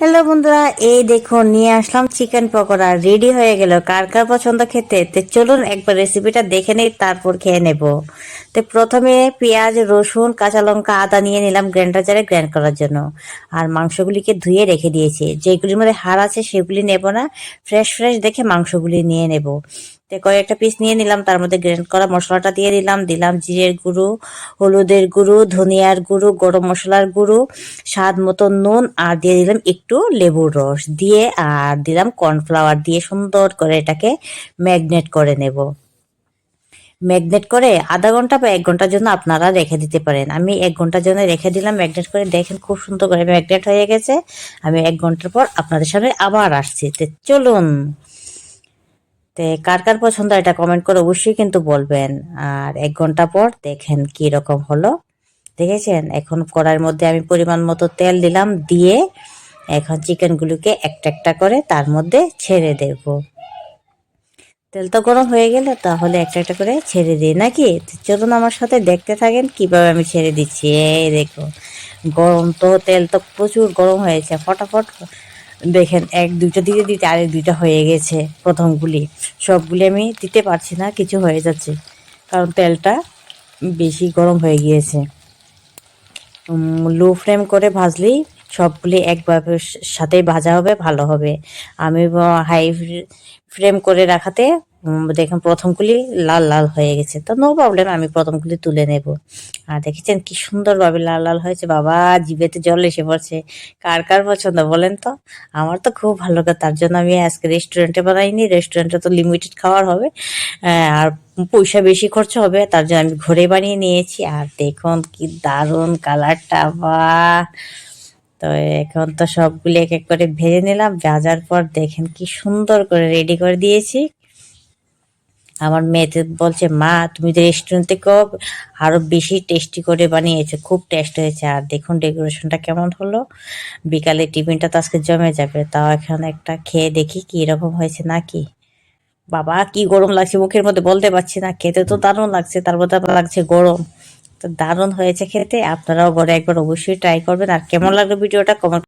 Hello বন্ধুরা, এই দেখুন, নিয়ে আসলাম চিকেন পকোড়া রেডি হয়ে গেল। কার কার পছন্দ খেতে? তো চলুন একবার রেসিপিটা দেখে নেই, তারপর খেয়ে নেব। তো প্রথমে পেঁয়াজ, রসুন, কাঁচা লঙ্কা, আদা নিয়ে নিলাম গ্রাইন্ডার জারে গ্রাইন্ড করার জন্য। আর মাংসগুলিকে ধুয়ে রেখে দিয়েছি। যেগুলির মধ্যে হাড় আছে সেগুলি নেব না ফ্রেশ ফ্রেশ দেখে মাংসগুলি নিয়ে নেব। কয়েকটা পিস নিয়ে নিলাম, তার মধ্যে গ্রাইন্ড করা মশলাটা দিয়ে দিলাম দিলাম জিরের গুঁড়ো, হলুদের গুঁড়ো, ধনিয়ার গুঁড়ো, গরম মশলার গুঁড়ো, স্বাদ মতো নুন, আর দিয়ে দিলাম একটু লেবুর রস দিয়ে, আর দিলাম কর্নফ্লাওয়ার দিয়ে সুন্দর করে এটাকে ম্যাগনেট করে নেব। ম্যাগনেট করে আধা ঘণ্টা বা এক ঘণ্টার জন্য আপনারা রেখে দিতে পারেন। আমি এক ঘণ্টার জন্য রেখে দিলাম ম্যাগনেট করে দেখেন খুব সুন্দর করে ম্যাগনেট হয়ে গেছে। আমি এক ঘণ্টার পর আপনাদের সামনে আবার আসছি। চলুন। তে কার কার পছন্দ এটা কমেন্ট করে অবশ্যই কিন্তু বলবেন। আর এক ঘণ্টা পর দেখেন কি রকম হলো। দেখেছেন? এখন কড়াইয়ের মধ্যে আমি পরিমাণ মতো তেল দিলাম, দিয়ে এখন চিকেনগুলোকে একটা একটা করে তার মধ্যে ছেড়ে দেব। তেল তো গরম হয়ে গেলে তাহলে একটা একটা করে ছেড়ে দিই, নাকি? চলুন আমার সাথে দেখতে থাকেন, কীভাবে আমি ছেড়ে দিচ্ছি। এই দেখো, গরম তো তেল তো প্রচুর গরম হয়েছে, ফটাফট দেখেন, এক দুইটা দিতে দিতে, আরেক দুইটা হয়ে গেছে প্রথমগুলি। সবগুলি আমি দিতে পারছি না, কিছু হয়ে যাচ্ছে। কারণ তেলটা বেশি গরম হয়ে গিয়েছে। লো ফ্লেম করে ভাজলেই সবগুলি একবার সাথে ভাজা হবে, ভালো হবে। আমি হাই ফ্রেম করে রাখাতে দেখুন, প্রথমগুলি লাল লাল হয়ে গেছে। তো নো প্রবলেম আমি প্রথমগুলি তুলে নেব। আর দেখেছেন কি সুন্দরভাবে লাল লাল হয়েছে। বাবা, জিভেতে জল এসে পড়ছে। কার কার পছন্দ বলেন তো? আমার তো খুব ভালো লাগে, তার জন্য আমি আজকে রেস্টুরেন্টে বানাইনি। রেস্টুরেন্টে তো লিমিটেড খাওয়ার হবে। আর পয়সা বেশি খরচ হবে, তার জন্য আমি ঘরে বানিয়ে নিয়েছি। আর দেখুন কি দারুণ কালারটা বা তো এখন তো সবগুলো এক এক করে ভেজে নিলাম। ভাজার পর দেখেন কি সুন্দর করে রেডি করে দিয়েছি। আমার মেয়েতে বলছে, মা, তুমি তো রেস্টুরেন্ট থেকেও আরও বেশি টেস্টি করে বানিয়েছো, খুব টেস্ট হয়েছে। আর দেখুন ডেকোরেশনটা কেমন হলো। বিকালে টিফিনটা তো আজকে জমে যাবে, তাও এখন একটা খেয়ে দেখি কি রকম হয়েছে নাকি। বাবা, কি গরম লাগছে মুখের মধ্যে বলতে পারছি না, খেতে তো দারুণ লাগছে তার মধ্যে লাগছে গরম। তো দারুণ হয়েছে খেতে, আপনারাও ঘরে একবার অবশ্যই ট্রাই করবেন। আর কেমন লাগল ভিডিওটা কমেন্ট